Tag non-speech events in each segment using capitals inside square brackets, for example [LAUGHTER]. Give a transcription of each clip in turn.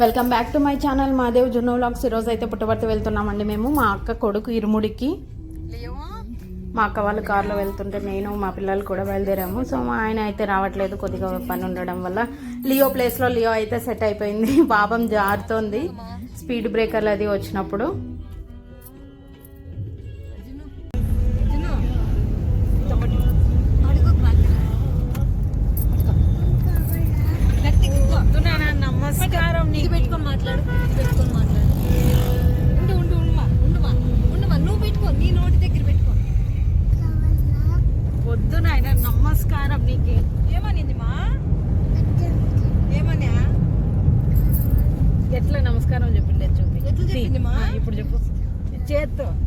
Welcome back to my channel. Madev జున్నో vlogs ఈరోజు అయితే పుట్టబర్తి వెళ్తున్నామండి మేము. మా అక్క కొడుకు ఇరుముడికి మా అక్క వాళ్ళు కారులో వెళ్తుంటే నేను మా పిల్లలు కూడా బయలుదేరాము. సో మా ఆయన అయితే రావట్లేదు కొద్దిగా పని ఉండడం వల్ల. లియో ప్లేస్లో లియో అయితే సెట్ అయిపోయింది. [LAUGHS] పాపం జారుతోంది. స్పీడ్ బ్రేకర్లు అది వచ్చినప్పుడు.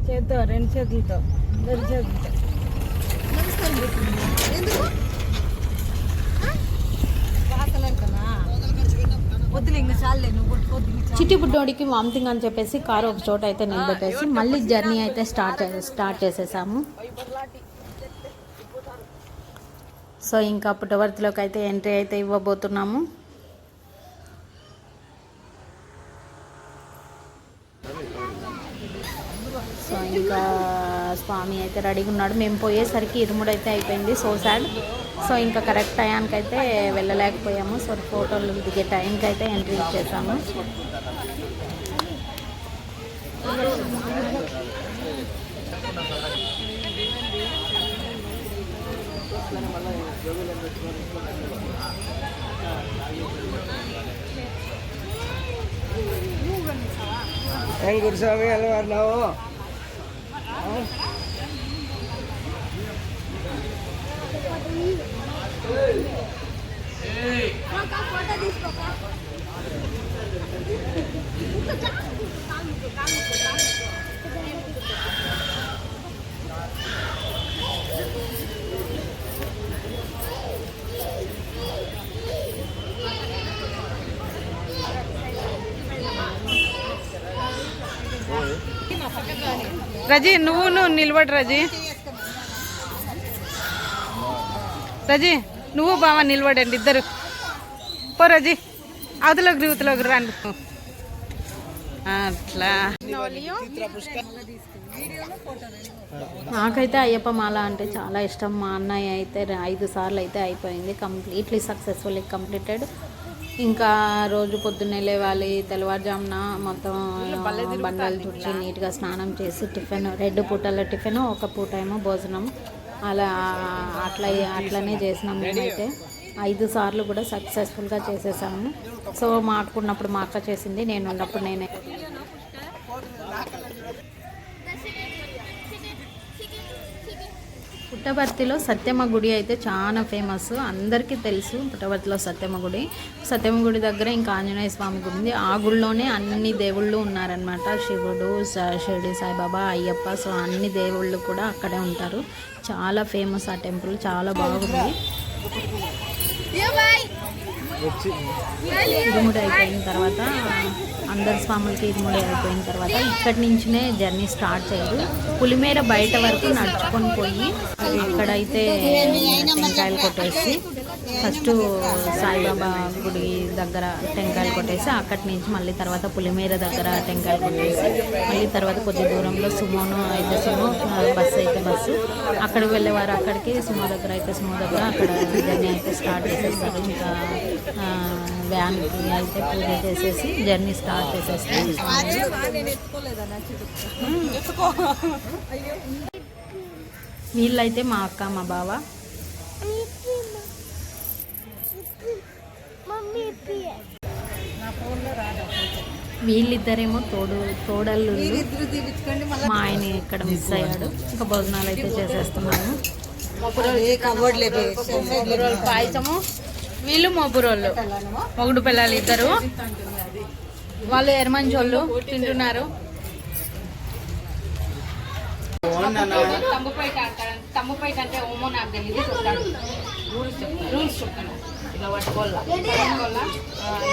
చేత్తో రెండు చేతులతో రెండు చేతులతో. నమస్కారం ఎందుకు. చిట్టి బుడ్డోడికి వామిటింగ్ అని చెప్పేసి కారు ఒక చోట అయితే నిలబెట్టేసి మళ్ళీ జర్నీ అయితే స్టార్ట్ స్టార్ట్ చేసేసాము. సో ఇంకా పుట్టవర్తిలోకి అయితే ఎంట్రీ అయితే ఇవ్వబోతున్నాము సో ఇంకా స్వామి అయితే రెడీగా ఉన్నాడు మేము పోయేసరికి ఇరుముడు అయితే అయిపోయింది సో సాడ్ సో ఇంకా కరెక్ట్ టయానికి అయితే వెళ్ళలేకపోయాము సో ఫోటోలు దిగే టైంకి అయితే ఎంట్రీ ఇచ్చేసాము ಹೆಂಗ್ ಗುರುಸ್ವಾಮಿ ಅಲ್ವಾರ ನಾವು రజీ నువ్వు నువ్వు నిలబడు రజీ. రజీ నువ్వు బావ నిలబడండి ఇద్దరు. పోరాజీ అవతలోకి రివతలోకి రండి. అట్లా. నాకైతే అయ్యప్ప మాల అంటే చాలా ఇష్టం. మా అన్నయ్య అయితే ఐదు సార్లు అయితే అయిపోయింది. కంప్లీట్లీ సక్సెస్ఫుల్లీ కంప్లీటెడ్ ఇంకా రోజు పొద్దున్నే లేవాలి తెల్లవారుజామున మొత్తం బండలు తుడిచి నీట్గా స్నానం చేసి టిఫిన్ రెండు పూటల టిఫిన్ ఒక పూట ఏమో భోజనం. అలా అట్లా అట్లనే చేసినాం మేమైతే. ఐదు సార్లు కూడా సక్సెస్ఫుల్గా చేసేసాము. సో మా ఆడుకున్నప్పుడు మా అక్క చేసింది నేను ఉన్నప్పుడు నేనే. పుట్టపర్తిలో సత్యమ్మ గుడి అయితే చాలా ఫేమస్. అందరికీ తెలుసు పుట్టపర్తిలో సత్యమ్మ గుడి. సత్యమ్మ గుడి దగ్గర ఇంకా ఆంజనేయ స్వామి గుడి ఉంది. ఆ గుడిలోనే అన్ని దేవుళ్ళు ఉన్నారనమాట శివుడు షిరిడి సాయిబాబా అయ్యప్ప. సో అన్ని దేవుళ్ళు కూడా అక్కడే ఉంటారు. చాలా ఫేమస్ ఆ టెంపుల్. చాలా బాగుంది. ఇరుముడి అయిపోయిన తర్వాత అందరి స్వాములకి ఇరుముడి అయిపోయిన తర్వాత ఇక్కడి నుంచినే జర్నీ స్టార్ట్ చేయదు పులిమేర బయట వరకు నడుచుకొని పోయి ఇక్కడైతే టెంకాయలు కొట్టేసి ఫస్ట్ సాయిబాబా గుడి దగ్గర టెంకాయలు కొట్టేసి అక్కడి నుంచి మళ్ళీ తర్వాత పులిమేర దగ్గర టెంకాయలు కొట్టేసి మళ్ళీ తర్వాత కొద్ది దూరంలో సుమోను అయితే సుమో బస్సు అయితే బస్సు. అక్కడికి వెళ్ళేవారు అక్కడికి సుమో దగ్గర అయితే సుమో దగ్గర అక్కడ జర్నీ అయితే స్టార్ట్ చేసేస్తారు. ఇంకా వ్యాన్కి అయితే పూజ చేసేసి జర్నీ స్టార్ట్ చేసేస్తారు. వీళ్ళైతే మా అక్క మా బావ. వీళ్ళిద్దరేమో తోడు మళ్ళీ మా ఆయన ఇక్కడ మిస్ అయ్యాడు. ఇంకా భోజనాలు అయితే చేసేస్తున్నాము. పాయసము. వీళ్ళు మొబురోళ్ళు మొగుడు పిల్లలు ఇద్దరు. వాళ్ళు ఎరమంచోళ్ళు తింటున్నారు. తమ్ముపై తమ్ముపై కంటే ఓమో నాకు తెలియదు రూల్స్ చెప్తాను ఇలా పట్టుకోవాలా?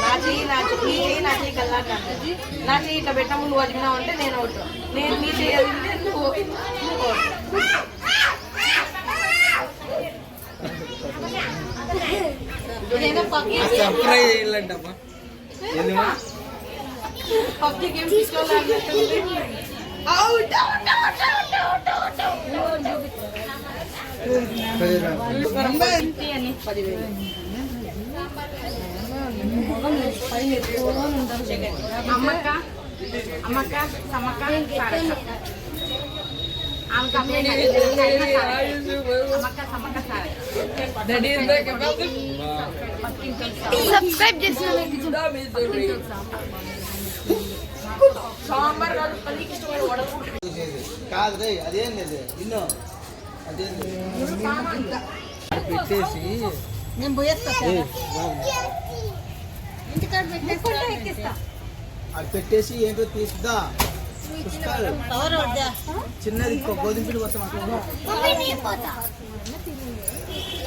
నా చెయ్యి నా చెయ్యి నీ చెయ్యి నా చెయ్యి కల్లా అంటది. నా చెయ్యి ఇట్లా అంటే నేను ఒకటి. నేను నీ చెయ్యి అడిగితే నువ్వు సర్ప్రైజ్ అమ్మక్క అమ్మక్క సమ్మక్క సారక్క ఆమె అమ్మక్క సమ్మక్క సారక్క సబ్స్క్రైబ్ చేసిన సాంబార్ కాదు పల్లికి ఇష్టమైన వడలు కాదు రే అదేంది అది ఇన్నో అదేంది పెట్టేసి నేను పోయేస్తా అది పెట్టేసి ఏంటో తీసుదా పుస్తకాలు. చిన్నది ఇంకో గోధుమ పిండి కోసం అక్కడ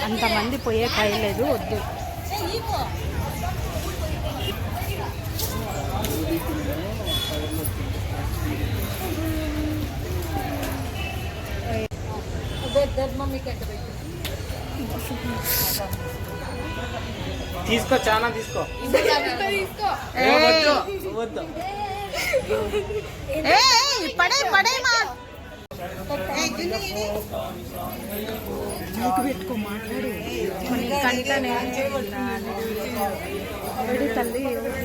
అంతమంది పోయే కాయలేదు వద్దు. మమ్మీకి ఎట్ట పెట్టు. తీసుకో చాలా తీసుకో. వద్దు పడే పడే మా. పెట్టుకో మాట్లాడు. కంట్లోనే తల్లి ఎవడి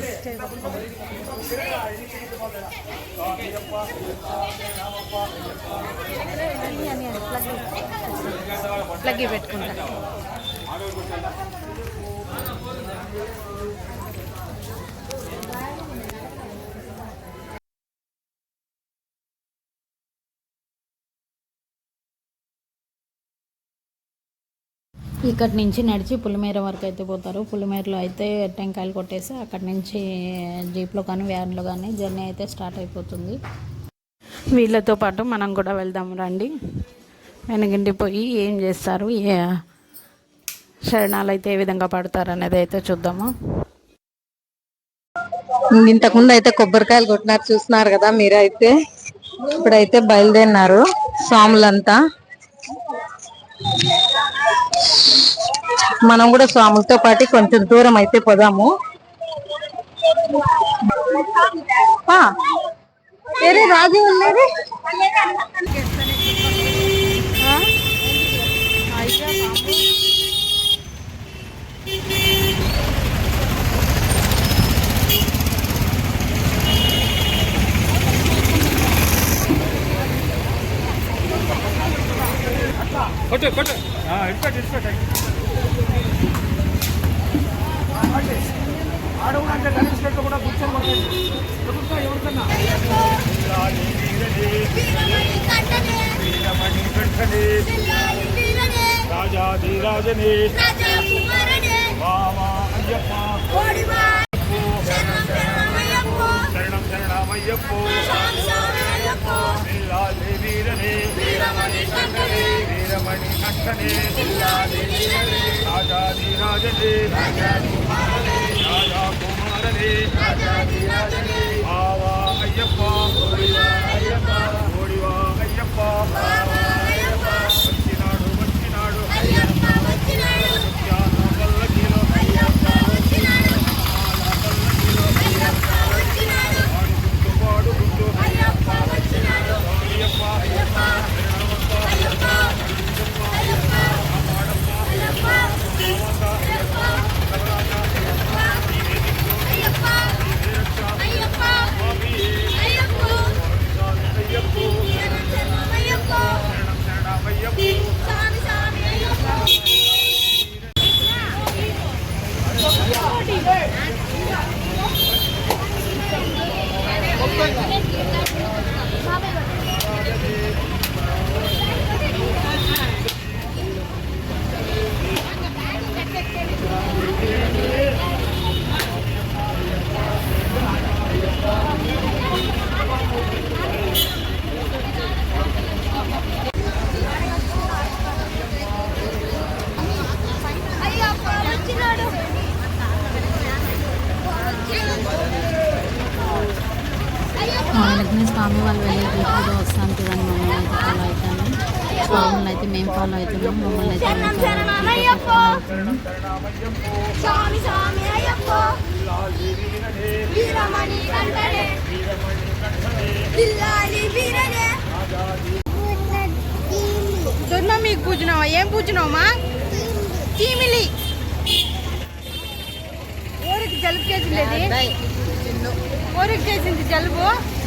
ప్లగ్ పెట్టుకుంటా. ఇక్కడి నుంచి నడిచి పులిమేర వరకు అయితే పోతారు. పులిమేరలో అయితే టెంకాయలు కొట్టేసి అక్కడి నుంచి జీప్లో కానీ వ్యాన్లో కానీ జర్నీ అయితే స్టార్ట్ అయిపోతుంది. వీళ్ళతో పాటు మనం కూడా వెళ్దాం రండి. వెనగిండి పోయి ఏం చేస్తారు? ఏ శరణాలు అయితే ఏ విధంగా పడతారు అనేది అయితే చూద్దాము. ఇంతకుముందు అయితే కొబ్బరికాయలు కొట్టినారు చూస్తున్నారు కదా మీరైతే. ఇప్పుడైతే బయలుదేరినారు స్వాములంతా. మనం కూడా స్వాములతో పాటు కొంచెం దూరం అయితే పోదాము. రాజు ఉండేది కొట్టు కొట్టు. ఇడిపెట్టు ఇడిపెట్టు. ఆడవుడంటే గణేష్ గట్టు కూడా కూర్చొని పడుతుంది ఎవరికన్నా? ఎవరికన్నా రాజాధిరాజని బావా అయ్యప్ప. శరణం శరణమయ్యప్పో పిల్లాలి వీరని వీరమణి కంఠని రాజాధిరాజని రాజా కుమారని బావా అయ్యప్ప ఓడివా అయ్యప్ప వచ్చినాడు వెంటనే స్వామి వాళ్ళు వెళ్ళే కూడా వస్తాను చూడండి మమ్మల్ని అయితే ఫాలో అవుతాను స్వాములను అయితే మేము ఫాలో అవుతున్నాం మమ్మల్ని అయితే దొన్న మీకు పూజినావా? ఏం పూజినావమ్మా? చీమిలి. ఊరికి జలుబు చేసింది ఊరికి చేసింది జలుబు?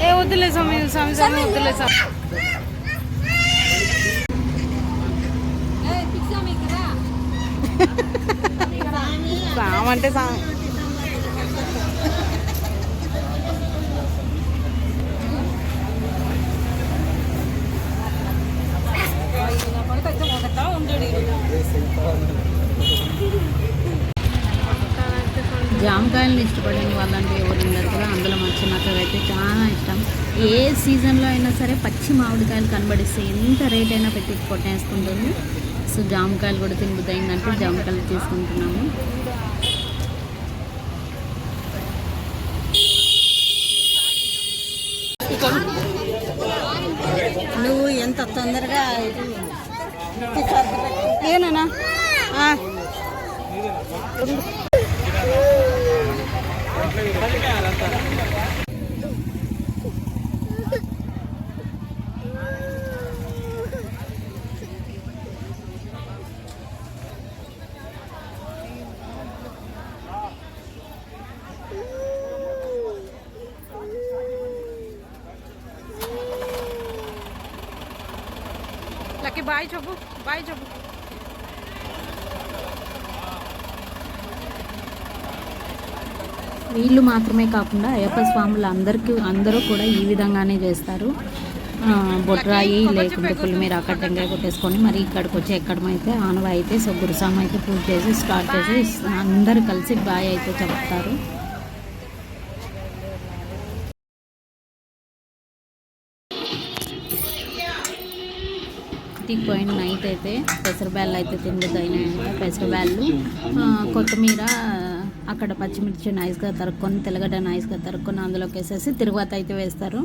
ఏ వద్దులే స్వామి స్వామి స్వామి వద్దులే స్వామి. సామ్ అంటే సామ్ జామకాయలను ఇష్టపడని వాళ్ళంటే కూడా అందులో మంచి నాకు అయితే చాలా ఇష్టం. ఏ సీజన్లో అయినా సరే పచ్చి మామిడికాయలు కనబడిస్తే ఎంత రేట్ అయినా పెట్టి కొట్టేసుకుంటుంది. సో జామకాయలు కూడా తినబుద్దయిందంటే జామకాయలు తీసుకుంటున్నాము. నువ్వు ఎంత తొందరగా ఏనా లక్కీ బాయ్ చెప్పు బాయ్ చెప్పు వీళ్ళు మాత్రమే కాకుండా అయ్యప్ప స్వాములు అందరికీ అందరూ కూడా ఈ విధంగానే చేస్తారు. ఆ, బొట్రాయి లేకుంటే పులిమీర అక్కడ టెంకాయ కొట్టేసుకొని మరి ఇక్కడికి వచ్చి ఎక్కడమైతే ఆనవ అయితే సో గురుసామ అయితే పూజ చేసి స్టార్ట్ చేసి అందరు కలిసి బాయ్ అయితే చెప్తారు. ఇంటికి పోయిన నైట్ అయితే పెసరబ్యాళ్ళు అయితే తినబుద్దయినాయంట పెసరబ్యాళ్ళు కొత్తిమీర అక్కడ పచ్చిమిర్చి నైస్గా తరుక్కొని తెల్లగడ్డ నైస్గా తరుక్కొని అందులోకి వేసేసి తిరువాత అయితే వేస్తారు.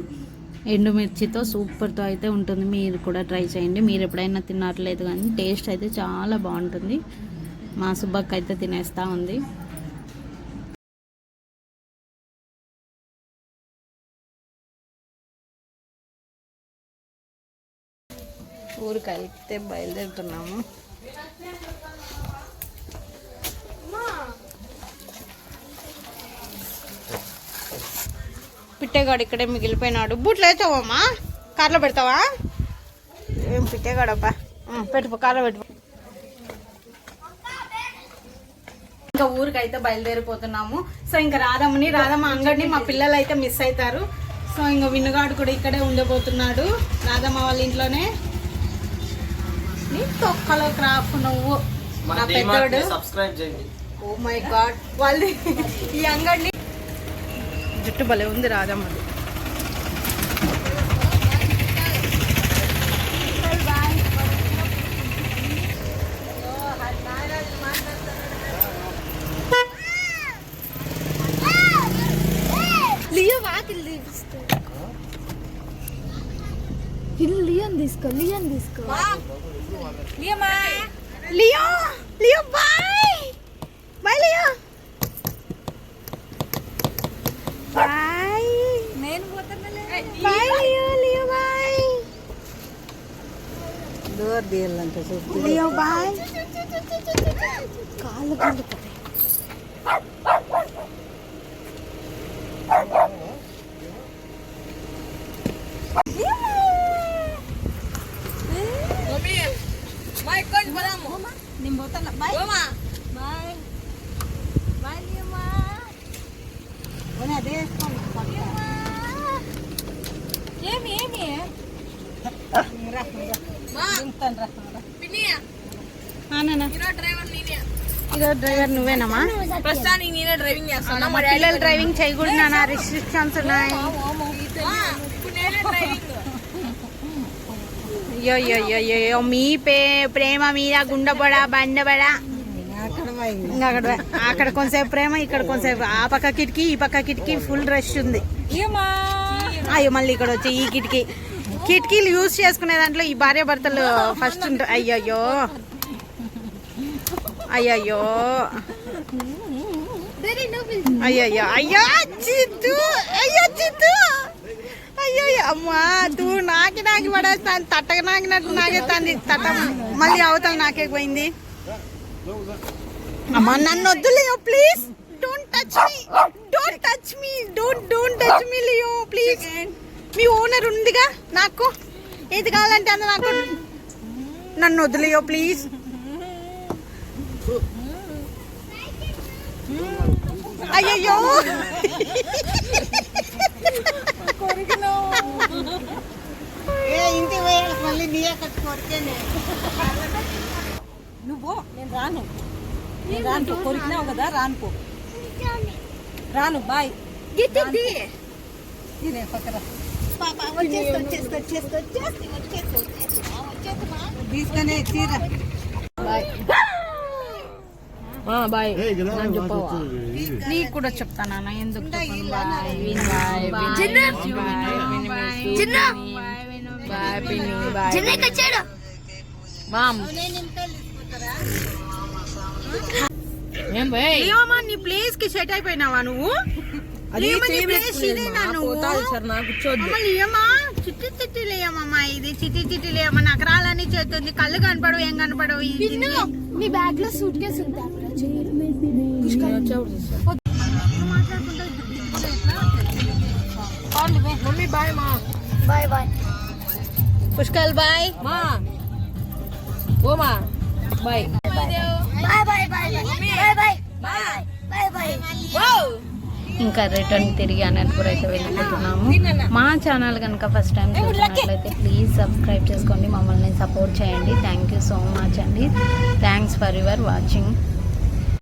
ఎండుమిర్చితో సూపర్తో అయితే ఉంటుంది. మీరు కూడా ట్రై చేయండి. మీరు ఎప్పుడైనా తినట్లేదు కానీ టేస్ట్ అయితే చాలా బాగుంటుంది. మా సుబ్బక్క అయితే తినేస్తూ ఉంది. ఊరికి అయితే బయలుదేరుతున్నాము. పిట్టేగాడు ఇక్కడే మిగిలిపోయినాడు. బూట్లు వేసావమ్మా? కార్లో పెడతావా? ఏం పిట్టేగాడబ్బా పెట్టుకో కార్లో పెట్టుకో ఇంకా ఊరికైతే బయలుదేరిపోతున్నాము. సో ఇంకా రాధమ్మని రాధమ్మ అంగడిని మా పిల్లలు అయితే మిస్ అవుతారు. సో ఇంకా వినుగాడు కూడా ఇక్కడే ఉండబోతున్నాడు. రాధమ్మ వాళ్ళ ఇంట్లోనే. నీ తొక్కలో క్రాఫ్ నువ్వు. నా పెద్దోడు. సబ్స్క్రైబ్ చేయండి. ఓ మై గాడ్ వాళ్ళది ఈ అంగడిని జుట్టు భలే ఉంది రాధమ్మది లియో వాకిల్ ఇల్లు లియోన్ తీసుకో లియోన్ తీసుకో. Leo Leo bye bye Leo bye నేను పోతున్నా bye Leo Leo bye door తీయాలంట చూపు బాయ్. కాళ్ళు గుండుతాయి నేను పోతున్నా బాయ్ బాయ్ బాయ్ లియమ్మా పోనీ అదే వేసుకోండి ఏమి ఏమి రా ఇదో డ్రైవర్ నువ్వేనమ్మా? ప్రస్తుతానికి నేనే డ్రైవింగ్ చేస్తాను మా పిల్లలు డ్రైవింగ్ చేయకూడదు నాన్న రిస్ట్రిక్షన్స్ ఉన్నాయి. అయ్యో మీ పే ప్రేమ మీద గుండెబడ బండబడ అక్కడ అక్కడ కొంతసేపు ప్రేమ ఇక్కడ కొంతసేపు ఆ పక్క కిటికీ ఈ పక్క కిటికీ ఫుల్ రష్ ఉంది. అయ్యో మళ్ళీ ఇక్కడ వచ్చి ఈ కిటికీ. కిటికీలు యూజ్ చేసుకునే దాంట్లో ఈ భార్య భర్తలు ఫస్ట్ ఉంటారు అయ్యయ్యో. అయ్యయ్యో. అయ్యయ్యో. అయ్యో చిత్తు. అయ్యో చిత్తు. అయ్యో అమ్మా తూ నాకి నాకి పడేస్తాను తట్టక నాకినట్టు నాకేస్తాంది తట్ట మళ్ళీ అవతల నాకే పోయింది. అమ్మా నన్ను వద్దులేయో please don't touch me don't touch me don't don't touch me Leo please me owner ఉందిగా నాకు? ఏది కావాలంటే అంత నాకు. నన్ను వదిలేయో ప్లీజ్. అయ్యయ్యో. నువ్వు నేను రాను. నేను రాను కొరికినావు కదా రాను పో రాను. బాయ్ ఇదే పక్కన. పాప వచ్చేసి వచ్చేసి వచ్చేసి వచ్చేసి వచ్చేసి వచ్చేసి వచ్చేసి తీసుకునే చీర బాయ్ నాకు చెప్పవా నీకు కూడా చెప్తానా ఎందుకు నీ ప్లేస్కి సెట్ అయిపోయినావా నువ్వు లేయమ్మా చిట్టి చిట్టి లేయమ్మా ఇది చిట్టి చిట్టి లేయమ్మా చేస్తుంది కళ్ళు కనపడవు ఏం కనపడవు. మీ బ్యాగ్లో సూట్ కేసు మమ్మీ బాయ్ మా బాయ్ బాయ్ పుష్కల్ బాయ్ మా ఓ మా bye bye bye bye bye bye bye bye bye ఇంకా రిటర్న్ తిరిగి అనంతపూర్ అయితే వెళ్ళిపోతున్నాము. మా ఛానల్ కనుక ఫస్ట్ టైం చూసినట్లయితే ప్లీజ్ సబ్స్క్రైబ్ చేసుకోండి. మమ్మల్ని సపోర్ట్ చేయండి. థ్యాంక్ యూ సో మచ్ అండి. Thanks for your watching